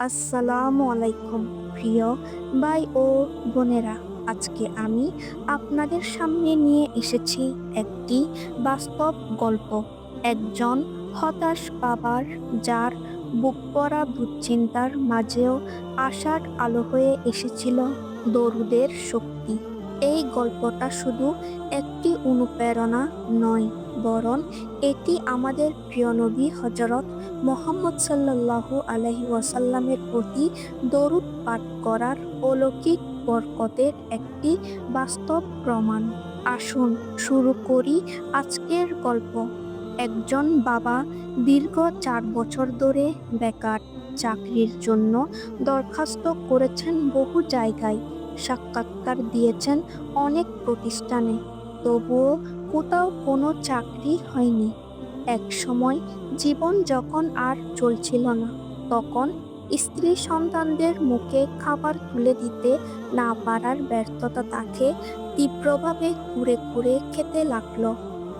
আসসালামু আলাইকুম, প্রিয় ভাই ও বোনেরা। আজকে আমি আপনাদের সামনে নিয়ে এসেছি একটি বাস্তব গল্প। একজন হতাশ বাবার, যার বুক পড়া দুশ্চিন্তার মাঝেও আশার আলো হয়ে এসেছিল দরুদের শক্তি। এই গল্পটা শুধু একটি অনুপ্রেরণা নয়, বরং এটি আমাদের প্রিয় নবী হজরত মোহাম্মদ সাল্লাল্লাহু আলহি ওয়াসাল্লামের প্রতি দরুদ পাঠ করার অলৌকিক বরকতের একটি বাস্তব প্রমাণ। আসুন শুরু করি আজকের গল্প। একজন বাবা দীর্ঘ চার বছর ধরে বেকার, চাকরির জন্য দরখাস্ত করেছেন বহু জায়গায়, সাক্ষাৎকার দিয়েছেন অনেক প্রতিষ্ঠানে, তবুও কোথাও কোনো চাকরি হয়নি। এক সময় জীবন যখন আর চলছিল না, তখন স্ত্রী সন্তানদের মুখে খাবার তুলে দিতে না পারার ব্যর্থতা তাকে তীব্রভাবে ঘুরে ঘুরে খেতে লাগল।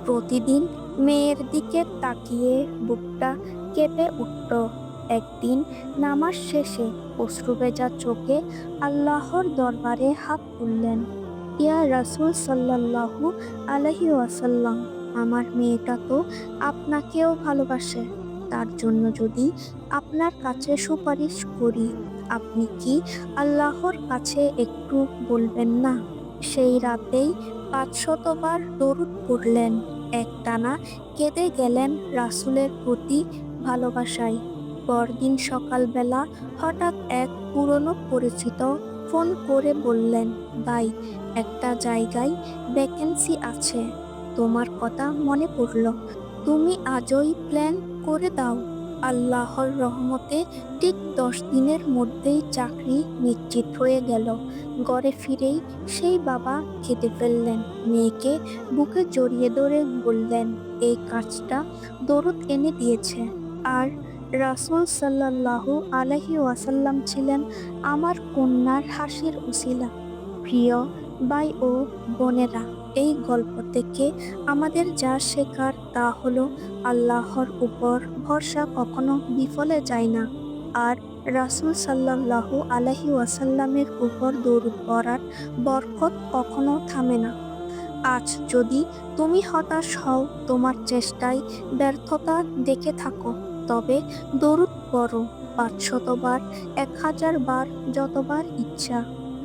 প্রতিদিন মেয়ের দিকে তাকিয়ে বুকটা কেঁপে উঠল। একদিন নামাজ শেষে অশ্রুভেজা চোখে আল্লাহর দরবারে হাত তুললেন। ইয়া রাসূল সাল্লাল্লাহু আলাইহি ওয়াসাল্লাম। আমার মেয়েটা তো আপনাকেও ভালোবাসে। তার জন্য যদি আপনার কাছে সুপারিশ করি, আপনি কি আল্লাহর কাছে একটু বলবেন না? সেই রাতেই পাঁচশতবার দরুদ পড়লেন। একটানা কেঁদে গেলেন রাসুলের প্রতি ভালোবাসায়। পরদিন সকালবেলা হঠাৎ এক পুরনো পরিচিত ফোন করে বললেন, ভাই, একটা জায়গায় ভ্যাকেন্সি আছে। তোমার কথা মনে পড়ল। তুমি আজই প্ল্যান করে দাও। আল্লাহর রহমতে ঠিক দশ দিনের মধ্যেই চাকরি নিশ্চিত হয়ে গেল। ঘরে ফিরেই সেই বাবা খেতে ফেললেন। মেয়েকে বুকে জড়িয়ে ধরে বললেন, এই কাজটা দরদ এনে দিয়েছে। আর রাসূল সাল্লাল্লাহু আলাইহি ওয়াসাল্লাম ছিলেন আমার কন্যার হাসির উসিলা প্রিয় ভাই ও বোনেরা, এই গল্প থেকে আমাদের যা শেখার তা হলো আল্লাহর উপর ভরসা কখনো বিফলে যায় না। আর রাসূল সাল্লাল্লাহু আলাইহি ওয়াসাল্লামের উপর দরুদ পড়ার বরকত কখনো থামে না। আজ যদি তুমি হতাশ হও, তোমার চেষ্টায় ব্যর্থতা দেখে থাকো, তবে দরুদ পড়ো পাঁচশতবার, এক হাজার বার, যতবার ইচ্ছা।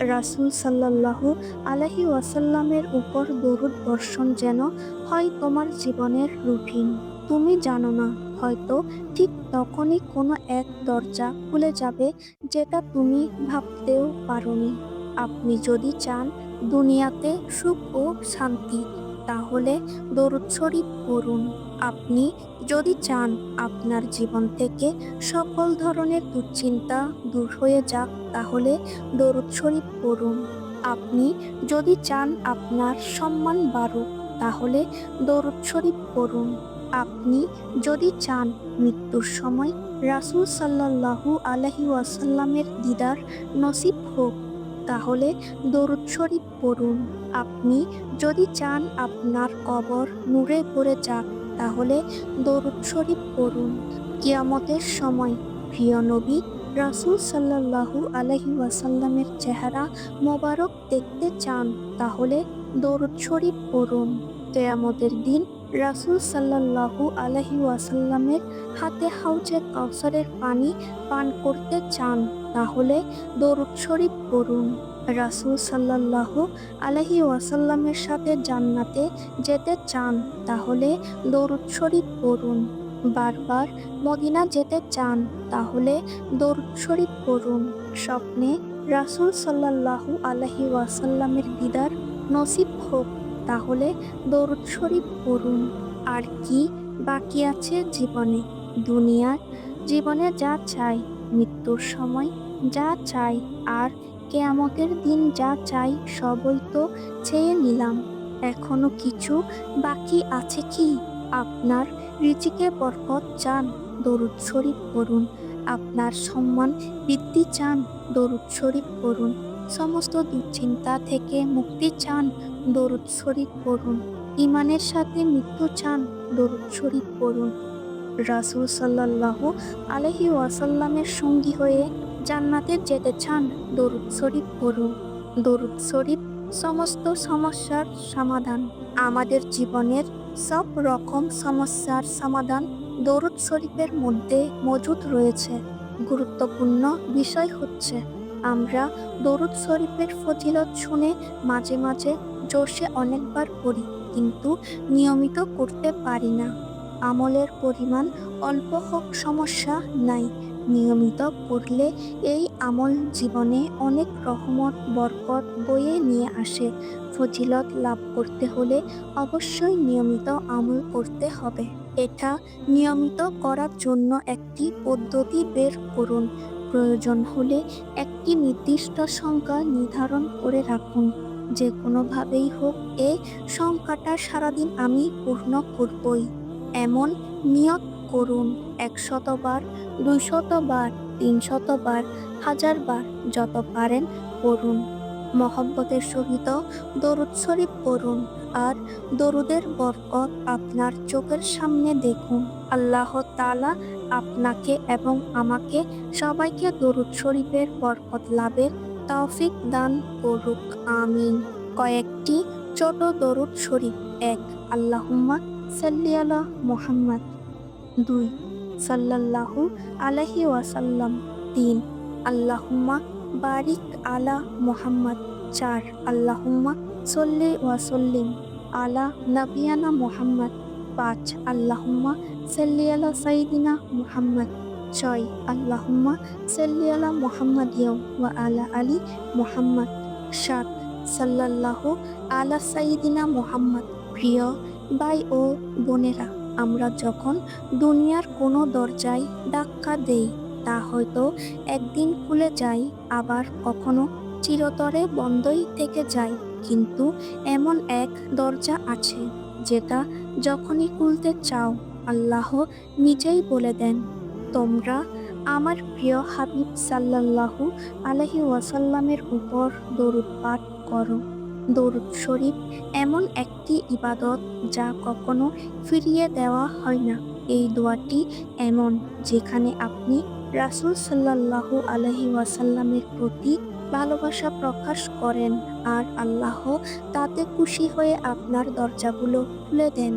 রাসূল সাল্লাহ আলাহি ওয়াসাল্লামের উপর দরুদ বর্ষণ যেন হয় তোমার জীবনের রুটিন। তুমি জানো না, হয়তো ঠিক তখনই কোনো এক দরজা খুলে যাবে যেটা তুমি ভাবতেও পারোনি। আপনি যদি চান দুনিয়াতে সুখ ও শান্তি তাহলে দরুদ শরীফ পড়ুন। আপনি যদি চান আপনার জীবন থেকে সকল ধরনের দুশ্চিন্তা দূর হয়ে যাক, তাহলে দরুদ শরীফ পড়ুন। আপনি যদি চান আপনার সম্মান বাড়ুক, তাহলে দরুদ শরীফ পড়ুন। আপনি যদি চান মৃত্যুর সময় রাসূল সাল্লাল্লাহু আলাইহি ওয়াসাল্লামের দিদার নসিব হোক তাহলে দরুদ শরীফ পড়ুন। আপনি যদি চান আপনার কবর নূরে ভরে যাক, তাহলে দরুদ শরীফ পড়ুন। কিয়ামতের সময় প্রিয় নবী রাসূল সাল্লাল্লাহু আলাইহি ওয়াসাল্লামের চেহারা মোবারক দেখতে চান, তাহলে দরুদ শরীফ পড়ুন। কেয়ামতের দিন রাসূল সাল্লাল্লাহু আলাইহি ওয়াসাল্লামের হাতে হাউজে কাউসারের পানি পান করতে চান। তাহলে দরুদ শরীফ পড়ুন। রাসূল সাল্লাল্লাহু আলাইহি ওয়াসাল্লামের সাথে জান্নাতে যেতে চান, তাহলে দরুদ শরীফ পড়ুন। বারবার মদিনা যেতে চান, তাহলে দরুদ শরীফ পড়ুন। স্বপ্নে রাসূল সাল্লাল্লাহু আলাইহি ওয়াসাল্লামের দিদার নসিব হোক, তাহলে দরুদ শরীফ পড়ুন। আর কি বাকি আছে জীবনে? দুনিয়ার জীবনে যা চাই মৃত্যুর সময় যা চাই আর কেয়ামতের দিন যা চাই সবই তো চেয়ে নিলাম। এখনও কিছু বাকি আছে কি? আপনার রিচিকে বরকত চান, দরুদ শরীফ করুন আপনার সম্মান বৃদ্ধি চান, দরুদ শরীফ করুন সমস্ত দুশ্চিন্তা থেকে মুক্তি চান, দরুদ শরীফ করুন ইমানের সাথে মৃত্যু চান, দরুদ শরীফ পড়ুন। রাসূল সাল্লাল্লাহু আলাইহি ওয়াসাল্লামের সঙ্গী হয়ে জান্নাতে যেতে চান। দরুদ শরীফ পড়ুন। দরুদ শরীফ সমস্ত সমস্যার সমাধান। আমাদের জীবনের সব রকম সমস্যার সমাধান দরুদ শরীফের মধ্যে মজুদ রয়েছে। গুরুত্বপূর্ণ বিষয় হচ্ছে, আমরা দরুদ শরীফের ফজিলত শুনে মাঝে মাঝে জোশে অনেকবার পড়ি, কিন্তু নিয়মিত করতে পারি না। আমলের পরিমাণ অল্প হোক, সমস্যা নাই। নিয়মিত করলে এই আমল জীবনে অনেক রহমত, বরকত বয়ে নিয়ে আসে। ফজিলত লাভ করতে হলে অবশ্যই নিয়মিত আমল করতে হবে। এটা নিয়মিত করার জন্য একটি পদ্ধতি বের করুন। প্রয়োজন হলে একটি নির্দিষ্ট সংখ্যা নির্ধারণ করে রাখুন। যে কোনোভাবেই হোক, এ সংখ্যাটা সারাদিন আমি পূর্ণ করবই। এমন নিয়ত করুন, একশতবার, দুইশতবার, তিনশতবার, হাজারবার যত পারেন পড়ুন। মহব্বতের সহিত দরুদ শরীফ পড়ুন আর দরুদের বরকত আপনার চোখের সামনে দেখুন। আল্লাহ তাআলা আপনাকে এবং আমাকে সবাইকে দরুদ শরীফের বরকত লাভের তৌফিক দান করুক, আমিন। কয়েকটি ছোট দরুদ শরীফ, এক, আল্লাহুম্মা সাল্লি আলা মুহাম্মদ। দুই, সাল্লাল্লাহু আলাইহি ওয়াসাল্লাম। তিন, আল্লাহুম্মা বারিক আলা মুহাম্মদ। চার, আল্লাহুম্মা সল্লি ওয়াসল্লিম আলা নবিয়ানা মুহাম্মদ। পাঁচ, আল্লাহুম্মা সাল্লি আলা সাইদিনা মুহাম্মদ। ছয়, আল্লাহুম্মা সাল্লি আলা মুহাম্মদ ওয়া আলা আলি মুহাম্মদ। সাত, সাল্লাল্লাহু আলা সাইদিনা মুহাম্মদ। প্রিয় ভাই ও বোনেরা, আমরা যখন দুনিয়ার কোনো দরজায় ধাক্কা দেই, তা হয়তো একদিন খুলে যায়, আবার কখনো চিরতরে বন্ধই থেকে যায়। কিন্তু এমন এক দরজা আছে, যেটা যখনই খুলতে চাও, আল্লাহ নিজেই বলে দেন, তোমরা আমার প্রিয় হাবিব সাল্লাল্লাহু আলহি ওয়াসাল্লামের উপর দরুদ পাঠ করো। দরুদ শরীফ এমন একটি ইবাদত যা কখনো ফিরিয়ে দেওয়া হয় না। এই দোয়াটি এমন যেখানে আপনি রাসুল সাল্লাহ আলহি ওয়াসাল্লামের প্রতি ভালোবাসা প্রকাশ করেন আর আল্লাহ তাতে খুশি হয়ে আপনার দরজাগুলো খুলে দেন।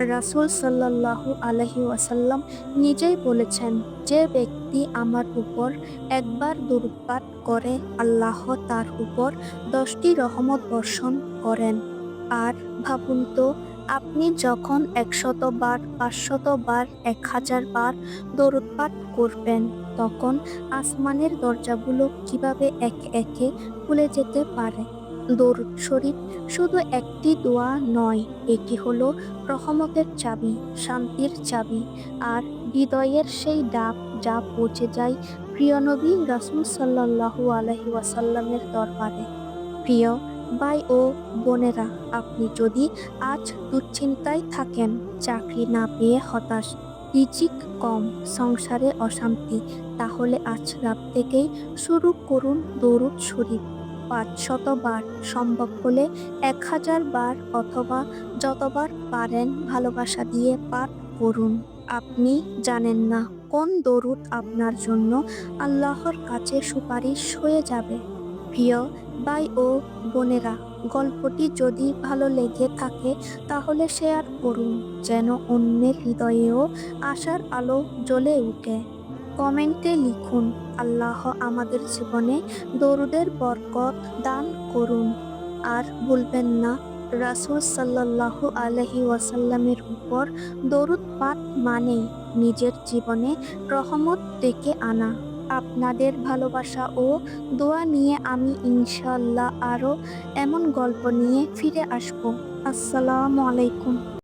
রাসূল সাল্লাল্লাহু আলহি ওয়াসাল্লাম নিজেই বলেছেন, যে ব্যক্তি আমার উপর একবার দরুদ পাঠ করে, আল্লাহ তার উপর দশটি রহমত বর্ষণ করেন। আর ভাবুন তো, আপনি যখন একশত বার, পাঁচশত বার, এক হাজার বার পাঠ করবেন, তখন আসমানের দরজাগুলো কীভাবে এক একে খুলে যেতে পারে? দরুদ শরীফ শুধু একটি দোয়া নয়, এটি হলো রহমতের চাবি, শান্তির চাবি আর হৃদয়ের সেই ডাক যা পৌঁছে যায় প্রিয় নবী রাসুল সাল্লাহু আলহি ওয়াসাল্লামের দরবারে। প্রিয় ভাই ও বোনেরা, আপনি যদি আজ দুশ্চিন্তায় থাকেন, চাকরি না পেয়ে হতাশ রিচিক কম, সংসারে অশান্তি, তাহলে আজ রাত থেকেই শুরু করুন দরুদ শরীফ। পাঁচ শতবার সম্ভব হলে এক হাজার বার অথবা যতবার পারেন ভালোবাসা দিয়ে পাঠ করুন। আপনি জানেন না কোন দরুদ আপনার জন্য আল্লাহর কাছে সুপারিশ হয়ে যাবে। প্রিয় ভাই ও বোনেরা, গল্পটি যদি ভালো লেগে থাকে তাহলে শেয়ার করুন, যেন অন্যের হৃদয়েও আশার আলো জ্বলে উঠে। কমেন্টে লিখুন, আল্লাহ আমাদের জীবনে দরুদের বরকত দান করুন। আর বলবেন না, রাসুল সাল্লাল্লাহু আলহি ওয়াসাল্লামের উপর দরুদ পাঠ মানেই নিজের জীবনে রহমত ডেকে আনা। আপনাদের ভালোবাসা ও দোয়া নিয়ে আমি ইনশাল্লাহ আরও এমন গল্প নিয়ে ফিরে আসব। আসসালামু আলাইকুম।